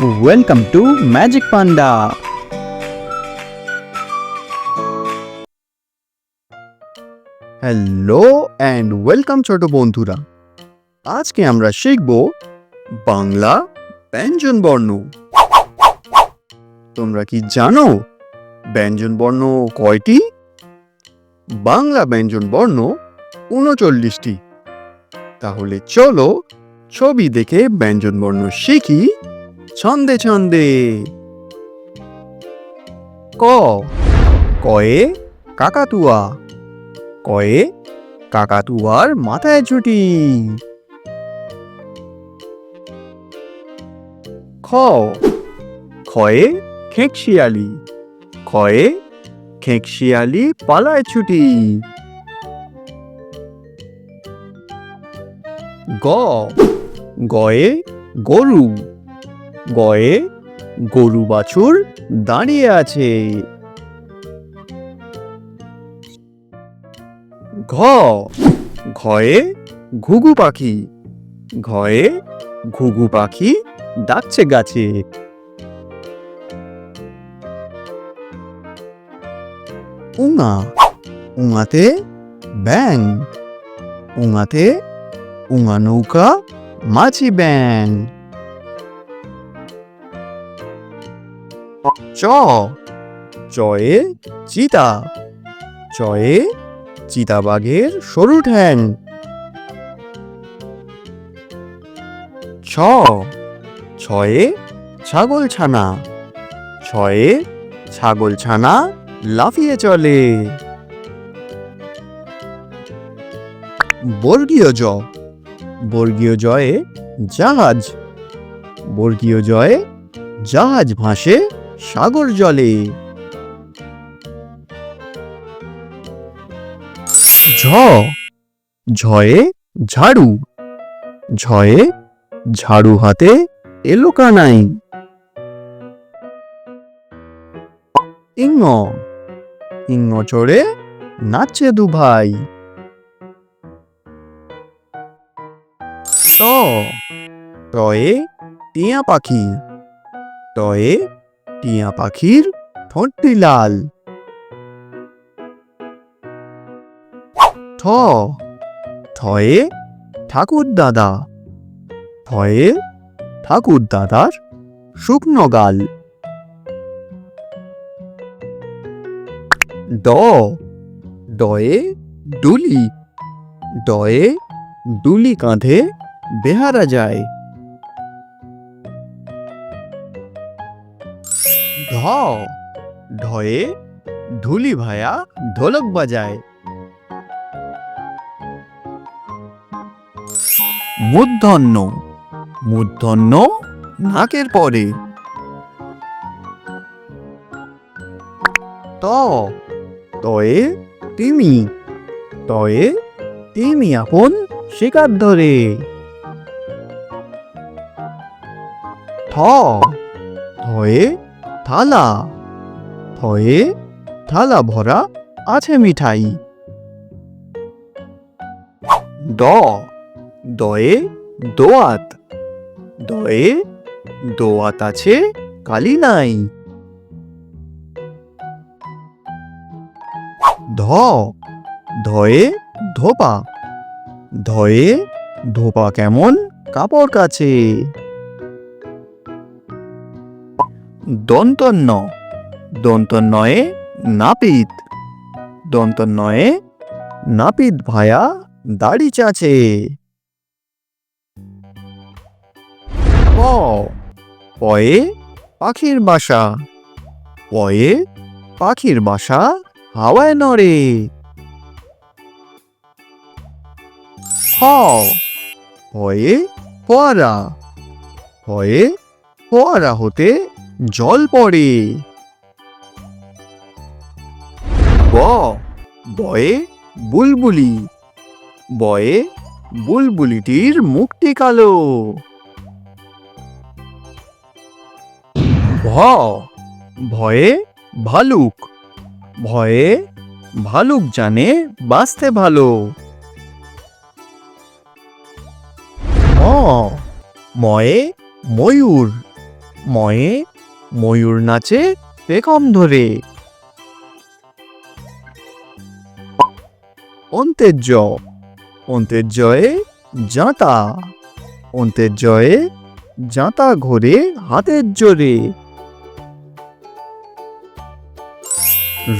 Welcome to magic panda hello and welcome ছোট বন্ধুরা। আজকে আমরা শিখব বাংলা ব্যঞ্জন বর্ণ। তোমরা কি জানো ব্যঞ্জন বর্ণ কয়টি? বাংলা ব্যঞ্জন বর্ণ উনচল্লিশটি। তাহলে চলো ছবি দেখে ব্যঞ্জন বর্ণ শিখি। ছন্দে ছন্দে। ক। কয়ে কাকাতুয়া। কয়ে কাকাতুয়ার মাথায় ছুটি খ। খয়ে খেঁকশিয়ালি। খয়ে খেঁকশিয়ালি পালায় ছুটি। গ। গয়ে গরু। গয়ে গরু বাছুর দাঁড়িয়ে আছে। ঘ, ঘয়ে ঘুঘু পাখি, ঘয়ে ঘুঘু পাখি ডাকছে গাছে। উঙা, উঙাতে ব্যাং উঙাতে উঙা নৌকা মাছি ব্যাং চ। চয়ে চিতা। চয়ে চিতাবাঘের সরু ঠ্যাং। ছ। ছয়ে ছাগল ছানা। ছয়ে ছাগল ছানা লাফিয়ে চলে। বর্গীয় জ। বর্গীয় জয়ে জাহাজ। বর্গীয় জয়ে জাহাজ ভাসে সাগর জলে। ঝ, ঝয়ে ঝাড়ু। ঝয়ে ঝাড়ু হাতে এলো কানাই। ইঙ্গ ইঙ্গ চড়ে নাচে দু ভাই ট টয়ে টিয়া পাখি। টয়ে টিয়া পাখির ঠোঁটটি লাল। ঠ। ঠয়ে ঠাকুর দাদা। ঠয়ে ঠাকুর দাদার শুকনো গাল। ড। ডয়ে ডুলি। ডয়ে ডুলি কাঁধে বেহারা যায়। ঢ ঢয়ে ঢুলি ভায়া ঢোলক বাজায়। মূর্ধন্য মূর্ধন্য নাকের পরে। ত। তয়ে তিমি। তয়ে তিমি আপন শিকার ধরে। থ। থয়ে থালা। থয়ে থালা ভরা আছে মিঠাই। দ, দয়ে দোয়াত। দয়ে দোয়াত আছে কালি নাই। ধ, ধয়ে ধোপা। ধয়ে ধোপা কেমন কাপড় কাছে। দন্তন্য দন্তন্নয়ে নাপিত। দন্তন্নয়ে নাপিত ভায়া দাড়ি চাচে। প। পয়ে পাখির বাসা। পয়ে পাখির বাসা হাওয়ায় নড়ে। হয়ে ফোয়ারা। হয়ে ফোয়ারা হতে জল পড়ে। ব, বয়ে বুলবুলি। বয়ে বুলবুলিটির মুখটি কালো। ভ, ভয়ে ভালুক। ভয়ে ভালুক জানে বাঁচতে ভালো। ময়ে ময়ূর। ময়ে ময়ূর নাচে পেখম ধরে। অন্তের জ অন্তের জয়ে জাঁতা অন্তের জয়ে জাঁতা ঘোরে হাতের জোরে।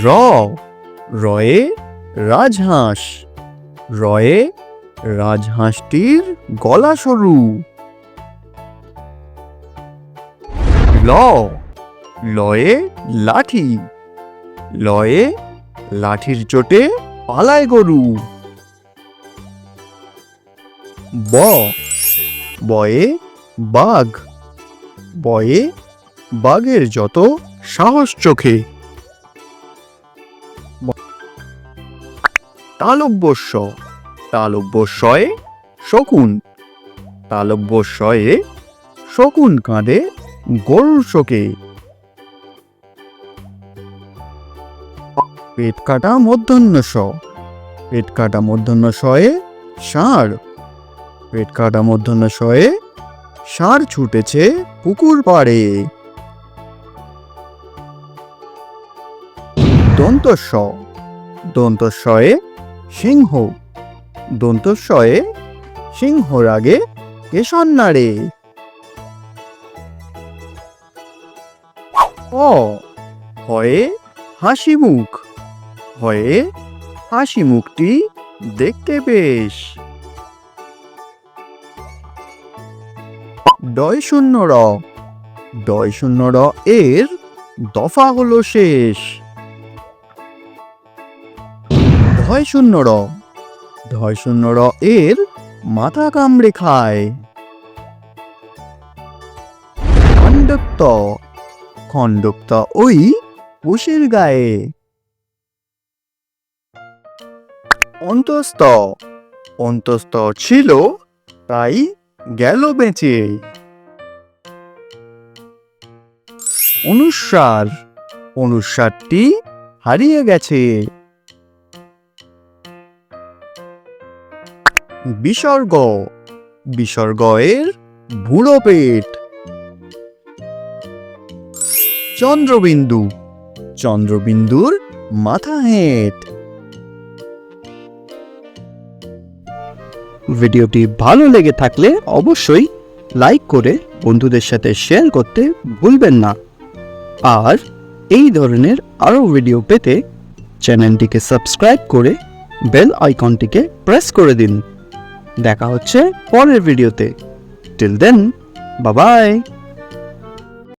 র, রয়ে রাজহাঁস, রয়ে রাজহাঁসটির গলা সরু ল লয়ে লাঠি। লয়ে লাঠির চোটে পালায় গরু। ব। বয়ে বাঘ। বয়ে বাঘের যত সাহস চোখে। তালব্যস্য। তালব্যস্বয়ে শকুন। তালব্যস্বয়ে শকুন কাঁদে গরুর শোকে পেট কাটা মধ্যাহ্ন স পেট কাটা মধ্যাহ্ন শয়ে ষাঁড় পেট কাটা মধ্যাহ্ন শয়ে ষাঁড় ছুটেছে পুকুর পাড়ে। দন্তস্ব দন্তস্বয়ে সিংহ। দন্তস্বয়ে সিংহর আগে কেশন নাড়ে। অ। হয়ে হাসি মুখ। হয়ে হাসি মুখটি দেখতে বেশ। ডয় শূন্য র। ডয় শূন্য র এর দফা হলো শেষ। ধয় শূন্য র। ধয় শূন্য র এর মাথা কামড়ে খায়। খণ্ডক্ত। খণ্ডক্ত ওই পুষের গায়ে। অন্তস্ত অন্তস্ত ছিল, তাই গেল বেঁচে। অনুসার, অনুসারটি হারিয়ে গেছে। বিসর্গ বিসর্গ এর বুড়ো পেট চন্দ্রবিন্দু, চন্দ্রবিন্দুর মাথা হেঁট ভিডিওটি ভালো লেগে থাকলে অবশ্যই লাইক করে বন্ধুদের সাথে শেয়ার করতে ভুলবেন না। আর এই ধরনের আরও ভিডিও পেতে চ্যানেলটিকে সাবস্ক্রাইব করে বেল আইকনটিকে প্রেস করে দিন। দেখা হচ্ছে পরের ভিডিওতে। টিল দেন বাবাই